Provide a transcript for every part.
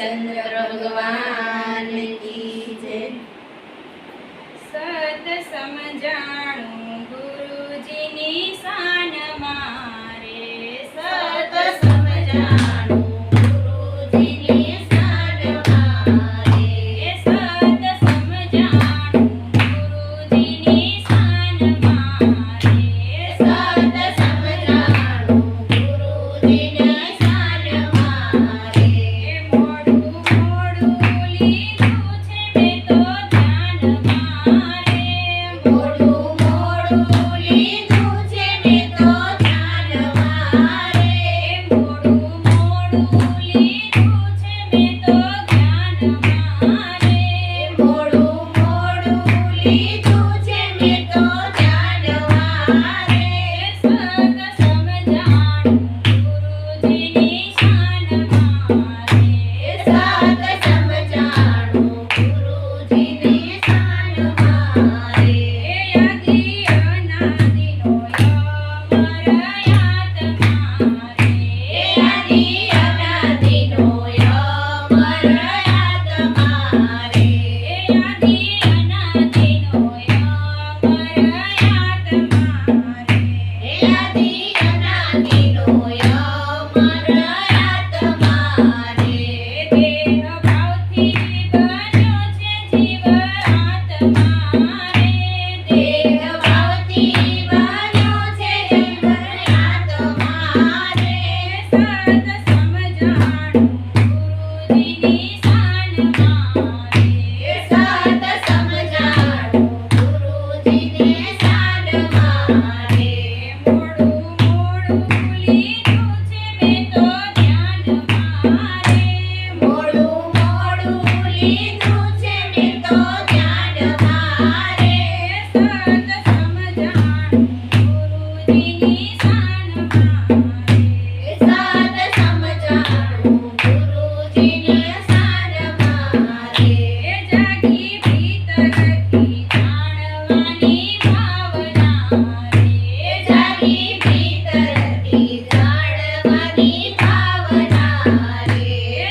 ચંદ્ર ભગવાન કી જય સત સમજાણું ગુરુજીની સાન મારે સત સમજાણું Yes, I do.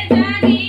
Daddy.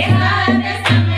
Yeah.